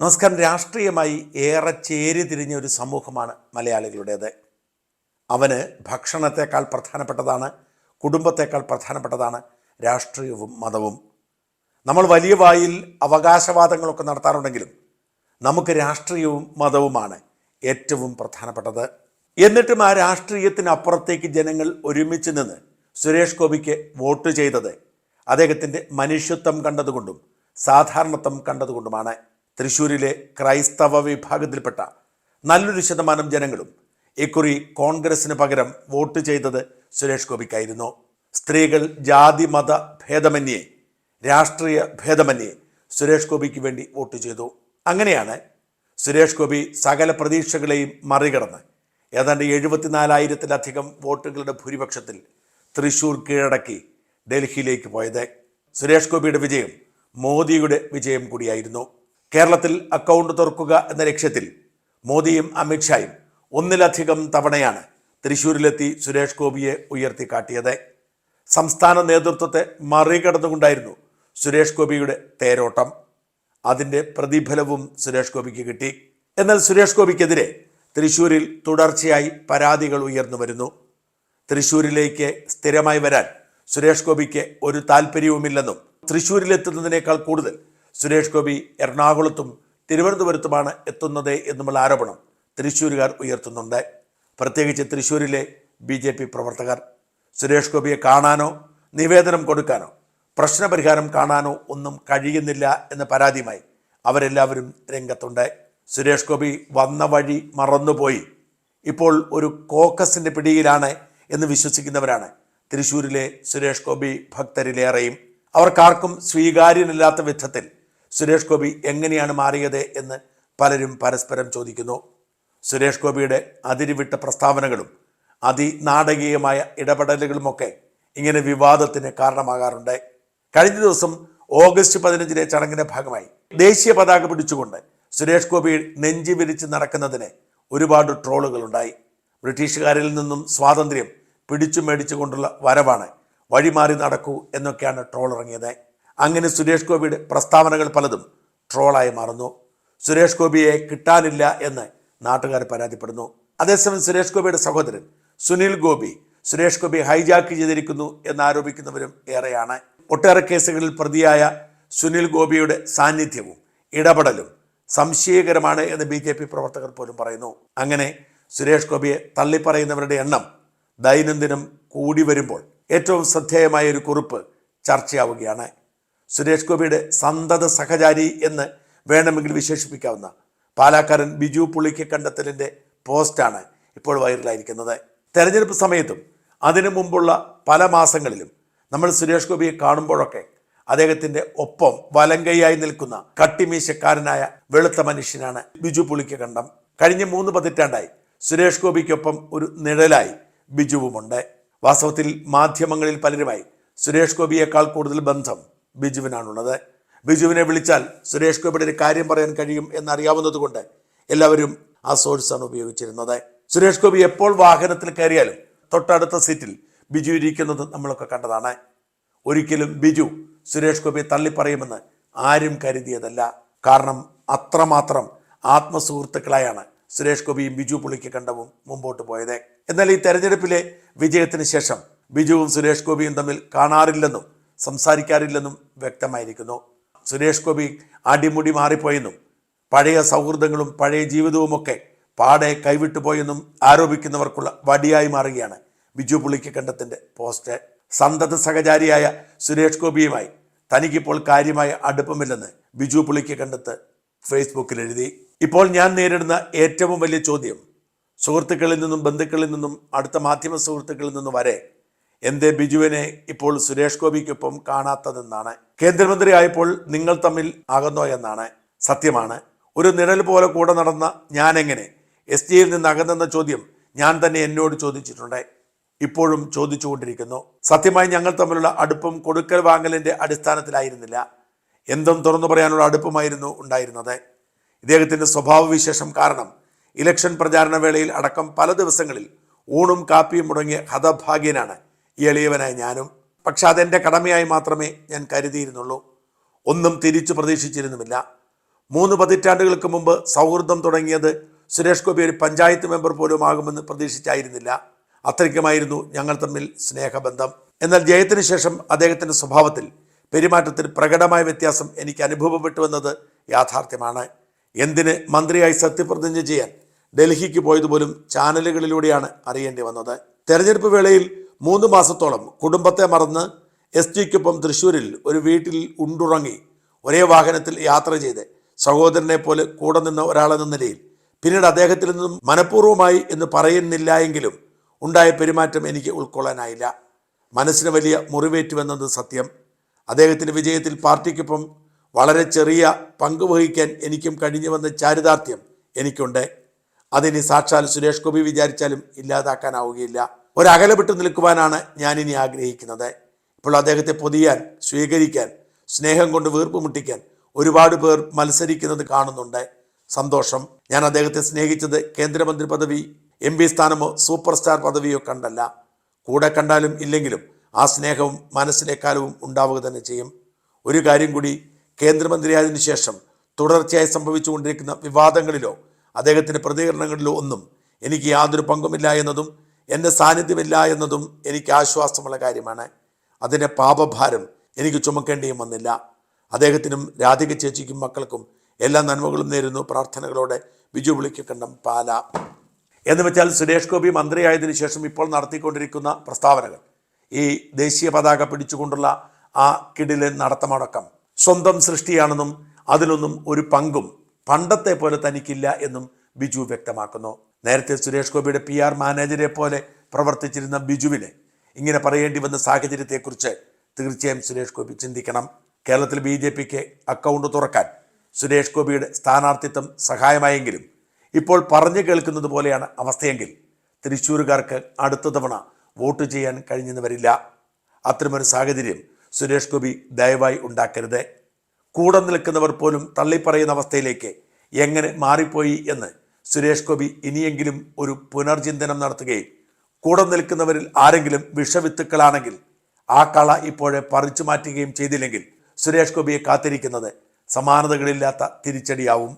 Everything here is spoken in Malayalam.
നമസ്കാരം. രാഷ്ട്രീയമായി ഏറെ ചേരി തിരിഞ്ഞ ഒരു സമൂഹമാണ് മലയാളികളുടേത്. അവന് ഭക്ഷണത്തെക്കാൾ പ്രധാനപ്പെട്ടതാണ് കുടുംബത്തെക്കാൾ പ്രധാനപ്പെട്ടതാണ് രാഷ്ട്രീയവും മതവും. നമ്മൾ വലിയ വായിൽ അവകാശവാദങ്ങളൊക്കെ നടത്താറുണ്ടെങ്കിലും നമുക്ക് രാഷ്ട്രീയവും മതവുമാണ് ഏറ്റവും പ്രധാനപ്പെട്ടത്. എന്നിട്ടും ആ രാഷ്ട്രീയത്തിനപ്പുറത്തേക്ക് ജനങ്ങൾ ഒരുമിച്ച് നിന്ന് സുരേഷ് ഗോപിക്ക് വോട്ട് ചെയ്തത് അദ്ദേഹത്തിന്റെ മനുഷ്യത്വം കണ്ടതുകൊണ്ടും സാധാരണത്വം കണ്ടതുകൊണ്ടുമാണ്. തൃശ്ശൂരിലെ ക്രൈസ്തവ വിഭാഗത്തിൽപ്പെട്ട നല്ലൊരു ശതമാനം ജനങ്ങളും ഇക്കുറി കോൺഗ്രസിന് പകരം വോട്ട് ചെയ്തത് സുരേഷ് ഗോപിക്കായിരുന്നു. സ്ത്രീകൾ ജാതി മത ഭേദമന്യേ രാഷ്ട്രീയ ഭേദമന്യേ സുരേഷ് ഗോപിക്ക് വേണ്ടി വോട്ട് ചെയ്തു. അങ്ങനെയാണ് സുരേഷ് ഗോപി സകല പ്രതീക്ഷകളെയും മറികടന്ന് ഏതാണ്ട് എഴുപത്തിനാലായിരത്തിലധികം വോട്ടുകളുടെ ഭൂരിപക്ഷത്തിൽ തൃശൂർ കീഴടക്കി ഡൽഹിയിലേക്ക് പോയത്. സുരേഷ് ഗോപിയുടെ വിജയം മോദിയുടെ വിജയം കൂടിയായിരുന്നു. കേരളത്തിൽ അക്കൗണ്ട് തുറക്കുക എന്ന ലക്ഷ്യത്തിൽ മോദിയും അമിത്ഷായും ഒന്നിലധികം തവണയാണ് തൃശൂരിലെത്തി സുരേഷ് ഗോപിയെ ഉയർത്തിക്കാട്ടിയത്. സംസ്ഥാന നേതൃത്വത്തെ മറികടന്നുകൊണ്ടായിരുന്നു സുരേഷ് ഗോപിയുടെ തേരോട്ടം. അതിന്റെ പ്രതിഫലവും സുരേഷ് ഗോപിക്ക് കിട്ടി. എന്നാൽ സുരേഷ് ഗോപിക്കെതിരെ തൃശൂരിൽ തുടർച്ചയായി പരാതികൾ ഉയർന്നു വരുന്നു. തൃശൂരിലേക്ക് സ്ഥിരമായി വരാൻ സുരേഷ് ഗോപിക്ക് ഒരു താല്പര്യവുമില്ലെന്നും തൃശൂരിലെത്തുന്നതിനേക്കാൾ കൂടുതൽ സുരേഷ് ഗോപി എറണാകുളത്തും തിരുവനന്തപുരത്തുമാണ് എത്തുന്നത് എന്നുമുള്ള ആരോപണം തൃശ്ശൂരുകാർ ഉയർത്തുന്നുണ്ട്. പ്രത്യേകിച്ച് തൃശ്ശൂരിലെ ബി ജെ പി പ്രവർത്തകർ. സുരേഷ് ഗോപിയെ കാണാനോ നിവേദനം കൊടുക്കാനോ പ്രശ്നപരിഹാരം കാണാനോ ഒന്നും കഴിയുന്നില്ല എന്ന പരാതിയുമായി അവരെല്ലാവരും രംഗത്തുണ്ട്. സുരേഷ് ഗോപി വന്ന വഴി മറന്നുപോയി. ഇപ്പോൾ ഒരു കോക്കസിന്റെ പിടിയിലാണ് എന്ന് വിശ്വസിക്കുന്നവരാണ് തൃശ്ശൂരിലെ സുരേഷ് ഗോപി ഭക്തരിലേറെയും. അവർക്കാർക്കും സ്വീകാര്യനല്ലാത്ത വിധത്തിൽ സുരേഷ് ഗോപി എങ്ങനെയാണ് മാറിയത് എന്ന് പലരും പരസ്പരം ചോദിക്കുന്നു. സുരേഷ് ഗോപിയുടെ അതിരുവിട്ട പ്രസ്താവനകളും അതിനാടകീയമായ ഇടപെടലുകളുമൊക്കെ ഇങ്ങനെ വിവാദത്തിന് കാരണമാകാറുണ്ട്. കഴിഞ്ഞ ദിവസം ഓഗസ്റ്റ് പതിനഞ്ചിലെ ചടങ്ങിന്റെ ഭാഗമായി ദേശീയ പതാക പിടിച്ചുകൊണ്ട് സുരേഷ് ഗോപി നെഞ്ചി വിരിച്ച് നടക്കുന്നതിന് ഒരുപാട് ട്രോളുകളുണ്ടായി. ബ്രിട്ടീഷുകാരിൽ നിന്നും സ്വാതന്ത്ര്യം പിടിച്ചു മേടിച്ചുകൊണ്ടുള്ള വരവാണ് വഴിമാറി നടക്കൂ എന്നൊക്കെയാണ് ട്രോൾ ഇറങ്ങിയത് അങ്ങനെ സുരേഷ് ഗോപിയുടെ പ്രസ്താവനകൾ പലതും ട്രോളായി മാറുന്നു. സുരേഷ് ഗോപിയെ കിട്ടാനില്ല എന്ന് നാട്ടുകാർ പരാതിപ്പെടുന്നു. അതേസമയം സുരേഷ് ഗോപിയുടെ സഹോദരൻ സുനിൽ ഗോപി സുരേഷ് ഗോപി ഹൈജാക്ക് ചെയ്തിരിക്കുന്നു എന്ന് ആരോപിക്കുന്നവരും ഏറെയാണ്. ഒട്ടേറെ കേസുകളിൽ പ്രതിയായ സുനിൽ ഗോപിയുടെ സാന്നിധ്യവും ഇടപെടലും സംശയകരമാണ് എന്ന് ബി ജെ പി പ്രവർത്തകർ പോലും പറയുന്നു. അങ്ങനെ സുരേഷ് ഗോപിയെ തള്ളിപ്പറയുന്നവരുടെ എണ്ണം ദൈനംദിനം കൂടി വരുമ്പോൾ ഏറ്റവും ശ്രദ്ധേയമായ ഒരു കുറിപ്പ് ചർച്ചയാവുകയാണ്. സുരേഷ് ഗോപിയുടെ സന്തത സഹചാരി എന്ന് വേണമെങ്കിൽ വിശേഷിപ്പിക്കാവുന്ന പാലാക്കാരൻ ബിജു പുളിക്ക് കണ്ടെത്തലിന്റെ പോസ്റ്റാണ് ഇപ്പോൾ വൈറലായിരിക്കുന്നത്. തെരഞ്ഞെടുപ്പ് സമയത്തും അതിനു മുമ്പുള്ള പല മാസങ്ങളിലും നമ്മൾ സുരേഷ് ഗോപിയെ കാണുമ്പോഴൊക്കെ അദ്ദേഹത്തിന്റെ ഒപ്പം വലങ്കൈയായി നിൽക്കുന്ന കട്ടിമീശക്കാരനായ വെളുത്ത മനുഷ്യനാണ് ബിജു പുളിക്ക് കണ്ടം. കഴിഞ്ഞ മൂന്ന് പതിറ്റാണ്ടായി സുരേഷ് ഗോപിക്കൊപ്പം ഒരു നിഴലായി ബിജുവുമുണ്ട്. വാസ്തവത്തിൽ മാധ്യമങ്ങളിൽ പലരുമായി സുരേഷ് ഗോപിയേക്കാൾ കൂടുതൽ ബന്ധം ബിജുവിനാണുള്ളത്. ബിജുവിനെ വിളിച്ചാൽ സുരേഷ് ഗോപിയുടെ ഒരു കാര്യം പറയാൻ കഴിയും എന്നറിയാവുന്നതുകൊണ്ട് എല്ലാവരും ആ സോഴ്സാണ് ഉപയോഗിച്ചിരുന്നത്. സുരേഷ് ഗോപി എപ്പോൾ വാഹനത്തിൽ കയറിയാലും തൊട്ടടുത്ത സീറ്റിൽ ബിജു ഇരിക്കുന്നത് നമ്മളൊക്കെ കണ്ടതാണ്. ഒരിക്കലും ബിജു സുരേഷ് ഗോപിയെ തള്ളിപ്പറയുമെന്ന് ആരും കരുതിയതല്ല. കാരണം അത്രമാത്രം ആത്മസുഹൃത്തുക്കളായാണ് സുരേഷ് ഗോപിയും ബിജു പുളിക്ക് കണ്ടവും മുമ്പോട്ട് പോയത്. എന്നാൽ ഈ തെരഞ്ഞെടുപ്പിലെ വിജയത്തിന് ശേഷം ബിജുവും സുരേഷ് ഗോപിയും തമ്മിൽ കാണാറില്ലെന്നും സംസാരിക്കാറില്ലെന്നും വ്യക്തമായിരിക്കുന്നു. സുരേഷ് ഗോപി അടിമുടി മാറിപ്പോയെന്നും പഴയ സൗഹൃദങ്ങളും പഴയ ജീവിതവുമൊക്കെ പാടെ കൈവിട്ടുപോയെന്നും ആരോപിക്കുന്നവർക്കുള്ള വടിയായി മാറുകയാണ് ബിജു പുള്ളിക്ക് കണ്ടത്തിന്റെ പോസ്റ്റ്. സന്തത സഹചാരിയായ സുരേഷ് ഗോപിയുമായി തനിക്കിപ്പോൾ കാര്യമായ അടുപ്പമില്ലെന്ന് ബിജു പുള്ളിക്ക് കണ്ടെത്ത് ഫേസ്ബുക്കിൽ എഴുതി ഇപ്പോൾ ഞാൻ നേരിടുന്ന ഏറ്റവും വലിയ ചോദ്യം സുഹൃത്തുക്കളിൽ നിന്നും ബന്ധുക്കളിൽ നിന്നും അടുത്ത മാധ്യമ സുഹൃത്തുക്കളിൽ നിന്നും വരെ എന്തേ ബിജുവിനെ ഇപ്പോൾ സുരേഷ് ഗോപിക്കൊപ്പം കാണാത്തതെന്നാണ്. കേന്ദ്രമന്ത്രിയായപ്പോൾ നിങ്ങൾ തമ്മിൽ ആകുന്നോ എന്നാണ് സത്യമാണ്. ഒരു നിഴൽ പോലെ കൂടെ നടന്ന ഞാൻ എങ്ങനെ എസ് ടിയിൽ നിന്ന് അകന്നെന്ന ചോദ്യം ഞാൻ തന്നെ എന്നോട് ചോദിച്ചിട്ടുണ്ട്. ഇപ്പോഴും ചോദിച്ചുകൊണ്ടിരിക്കുന്നു. സത്യമായി ഞങ്ങൾ തമ്മിലുള്ള അടുപ്പം കൊടുക്കൽ വാങ്ങലിന്റെ അടിസ്ഥാനത്തിലായിരുന്നില്ല. എന്തും തുറന്നു പറയാനുള്ള അടുപ്പമായിരുന്നു ഉണ്ടായിരുന്നത്. ഇദ്ദേഹത്തിന്റെ സ്വഭാവവിശേഷം കാരണം ഇലക്ഷൻ പ്രചാരണ വേളയിൽ അടക്കം പല ദിവസങ്ങളിൽ ഊണും കാപ്പിയും മുടങ്ങിയ ഹതഭാഗ്യനാണ് എളിയവനായ ഞാനും. പക്ഷെ അതെന്റെ കടമയായി മാത്രമേ ഞാൻ കരുതിയിരുന്നുള്ളൂ. ഒന്നും തിരിച്ചു പ്രതീക്ഷിച്ചിരുന്നുമില്ല. മൂന്ന് പതിറ്റാണ്ടുകൾക്ക് മുമ്പ് സൗഹൃദം തുടങ്ങിയത് സുരേഷ് ഗോപി ഒരു പഞ്ചായത്ത് മെമ്പർ പോലും ആകുമെന്ന് പ്രതീക്ഷിച്ചായിരുന്നില്ല. അത്രയ്ക്കുമായിരുന്നു ഞങ്ങൾ തമ്മിൽ സ്നേഹബന്ധം. എന്നാൽ ജയത്തിന് ശേഷം അദ്ദേഹത്തിന്റെ സ്വഭാവത്തിൽ പെരുമാറ്റത്തിൽ പ്രകടമായ വ്യത്യാസം എനിക്ക് അനുഭവപ്പെട്ടുവെന്നത് യാഥാർത്ഥ്യമാണ്. എന്തിന് മന്ത്രിയായി സത്യപ്രതിജ്ഞ ചെയ്യാൻ ഡൽഹിക്ക് പോയതുപോലും ചാനലുകളിലൂടെയാണ് അറിയേണ്ടി വന്നത്. തെരഞ്ഞെടുപ്പ് വേളയിൽ മൂന്ന് മാസത്തോളം കുടുംബത്തെ മറന്ന് എസ് ടിക്കൊപ്പം തൃശ്ശൂരിൽ ഒരു വീട്ടിൽ ഉണ്ടുറങ്ങി ഒരേ വാഹനത്തിൽ യാത്ര ചെയ്ത് സഹോദരനെ പോലെ കൂടെ നിന്ന ഒരാളെന്ന നിലയിൽ പിന്നീട് അദ്ദേഹത്തിൽ നിന്നും മനഃപൂർവമായി എന്ന് പറയുന്നില്ല എങ്കിലും ഉണ്ടായ പെരുമാറ്റം എനിക്ക് ഉൾക്കൊള്ളാനായില്ല. മനസ്സിന് വലിയ മുറിവേറ്റുവെന്നത് സത്യം. അദ്ദേഹത്തിന്റെ വിജയത്തിൽ പാർട്ടിക്കൊപ്പം വളരെ ചെറിയ പങ്ക് വഹിക്കാൻ എനിക്കും കഴിഞ്ഞുവെന്ന ചാരിതാർത്ഥ്യം എനിക്കുണ്ട്. അതിനി സാക്ഷാൽ സുരേഷ് ഗോപി വിചാരിച്ചാലും ഇല്ലാതാക്കാനാവുകയില്ല. ഒരകലെ വിട്ടു നിൽക്കുവാനാണ് ഞാനിനി ആഗ്രഹിക്കുന്നത്. ഇപ്പോൾ അദ്ദേഹത്തെ പൊതിയാൻ സ്വീകരിക്കാൻ സ്നേഹം കൊണ്ട് വീർപ്പ് മുട്ടിക്കാൻ ഒരുപാട് പേർ മത്സരിക്കുന്നത് കാണുന്നുണ്ട്. സന്തോഷം. ഞാൻ അദ്ദേഹത്തെ സ്നേഹിച്ചത് കേന്ദ്രമന്ത്രി പദവി എം പി സ്ഥാനമോ സൂപ്പർ സ്റ്റാർ പദവിയോ കണ്ടല്ല. കൂടെ കണ്ടാലും ഇല്ലെങ്കിലും ആ സ്നേഹവും മനസ്സിലേക്കാലവും ഉണ്ടാവുക തന്നെ ചെയ്യും. ഒരു കാര്യം കൂടി കേന്ദ്രമന്ത്രിയായതിനു ശേഷം തുടർച്ചയായി സംഭവിച്ചുകൊണ്ടിരിക്കുന്ന വിവാദങ്ങളിലോ അദ്ദേഹത്തിന്റെ പ്രതികരണങ്ങളിലോ ഒന്നും എനിക്ക് യാതൊരു പങ്കുമില്ല എന്നതും എന്റെ സാന്നിധ്യമില്ല എന്നതും എനിക്ക് ആശ്വാസമുള്ള കാര്യമാണ്. അതിന്റെ പാപഭാരം എനിക്ക് ചുമക്കേണ്ടിയും വന്നില്ല. അദ്ദേഹത്തിനും രാധിക ചേച്ചിക്കും മക്കൾക്കും എല്ലാ നന്മകളും നേരുന്നു. പ്രാർത്ഥനകളോടെ ബിജു വിളിക്കക്കണ്ടം പാല. എന്ന് വെച്ചാൽ സുരേഷ് ഗോപി മന്ത്രിയായതിനു ശേഷം ഇപ്പോൾ നടത്തിക്കൊണ്ടിരിക്കുന്ന പ്രസ്താവനകൾ ഈ ദേശീയ പതാക പിടിച്ചുകൊണ്ടുള്ള ആ കിടിലെ നടത്തമടക്കം സ്വന്തം സൃഷ്ടിയാണെന്നും അതിലൊന്നും ഒരു പങ്കും പണ്ടത്തെ പോലെ തനിക്കില്ല എന്നും ബിജു വ്യക്തമാക്കുന്നു. നേരത്തെ സുരേഷ് ഗോപിയുടെ പി ആർ മാനേജരെ പോലെ പ്രവർത്തിച്ചിരുന്ന ബിജുവിനെ ഇങ്ങനെ പറയേണ്ടി വന്ന സാഹചര്യത്തെക്കുറിച്ച് തീർച്ചയായും സുരേഷ് ഗോപി ചിന്തിക്കണം. കേരളത്തിൽ ബി ജെ പിക്ക് അക്കൗണ്ട് തുറക്കാൻ സുരേഷ് ഗോപിയുടെ സ്ഥാനാർത്ഥിത്വം സഹായമായെങ്കിലും ഇപ്പോൾ പറഞ്ഞു കേൾക്കുന്നത് പോലെയാണ് അവസ്ഥയെങ്കിൽ തൃശ്ശൂരുകാർക്ക് അടുത്ത തവണ വോട്ട് ചെയ്യാൻ കഴിഞ്ഞെന്ന് വരില്ല അത്തരമൊരു സാഹചര്യം സുരേഷ് ഗോപി ദയവായി ഉണ്ടാക്കരുത്. കൂടെ നിൽക്കുന്നവർ പോലും തള്ളിപ്പറയുന്ന അവസ്ഥയിലേക്ക് എങ്ങനെ മാറിപ്പോയി എന്ന് സുരേഷ് ഗോപി ഇനിയെങ്കിലും ഒരു പുനർചിന്തനം നടത്തുകയും കൂടെ നിൽക്കുന്നവരിൽ ആരെങ്കിലും വിഷവിത്തുക്കളാണെങ്കിൽ ആ കള ഇപ്പോഴേ പറിച്ചു മാറ്റുകയും ചെയ്തില്ലെങ്കിൽ സുരേഷ് ഗോപിയെ കാത്തിരിക്കുന്നത് സമാനതകളില്ലാത്ത തിരിച്ചടിയാവും.